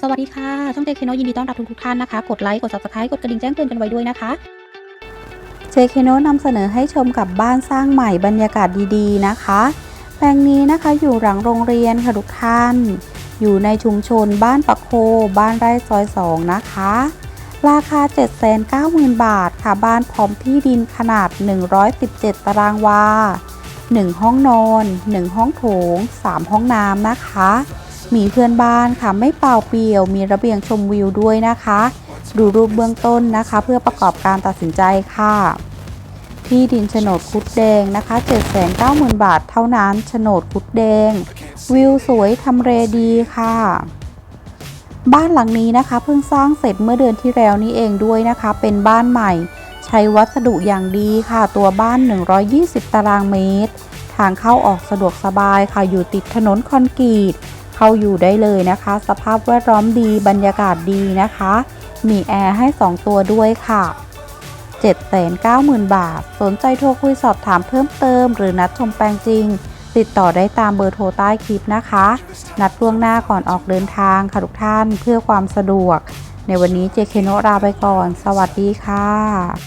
สวัสดีค่ะ ช่องเจคโนยินดีต้อนรับทุกทุกท่านนะคะ กดไลค์ กด subscribe กดกระดิ่งแจ้งเตือนกันไว้ด้วยนะคะเจเคโนนำเสนอให้ชมกับบ้านสร้างใหม่บรรยากาศดีๆนะคะ แปลงนี้นะคะอยู่หลังโรงเรียนค่ะทุกท่าน อยู่ในชุมชนบ้านปะโค บ้านไร่ซอย 2 นะคะ ราคา 790,000 บาทค่ะบ้านพร้อมที่ดินขนาด 117 ตารางวา 1 ห้องนอน 1 ห้องโถง 3 ห้องน้ำนะคะ มีเพื่อนบ้านค่ะไม่เปล่าเปลี่ยว มีระเบียงชมวิวด้วยนะคะ ดูรูปเบื้องต้นนะคะ เพื่อประกอบการตัดสินใจค่ะ ที่ดินโฉนดคุดแดงนะคะ790,000 บาทเท่านั้นโฉนดคุดแดง วิวสวยทำเลดีค่ะบ้านหลังนี้นะคะเพิ่งสร้างเสร็จเมื่อเดือนที่แล้วนี้เองด้วยนะคะ เป็นบ้านใหม่ ใช้วัสดุอย่างดีค่ะ ตัวบ้าน 120 ตารางเมตร ทางเข้าออกสะดวกสบายค่ะอยู่ติดถนนคอนกรีต เข้าอยู่ได้เลยนะคะ สภาพแวดล้อมดีบรรยากาศดีนะคะ มีแอร์ให้ 2 ตัวด้วยค่ะ790,000 บาท สนใจโทรคุยสอบถามเพิ่มเติม หรือนัดชมแปลงจริง ติดต่อได้ตามเบอร์โทรใต้คลิปนะคะ นัดล่วงหน้าก่อนออกเดินทางค่ะทุกท่านเพื่อความสะดวก ในวันนี้เจเคโนะลาไปก่อน สวัสดีค่ะ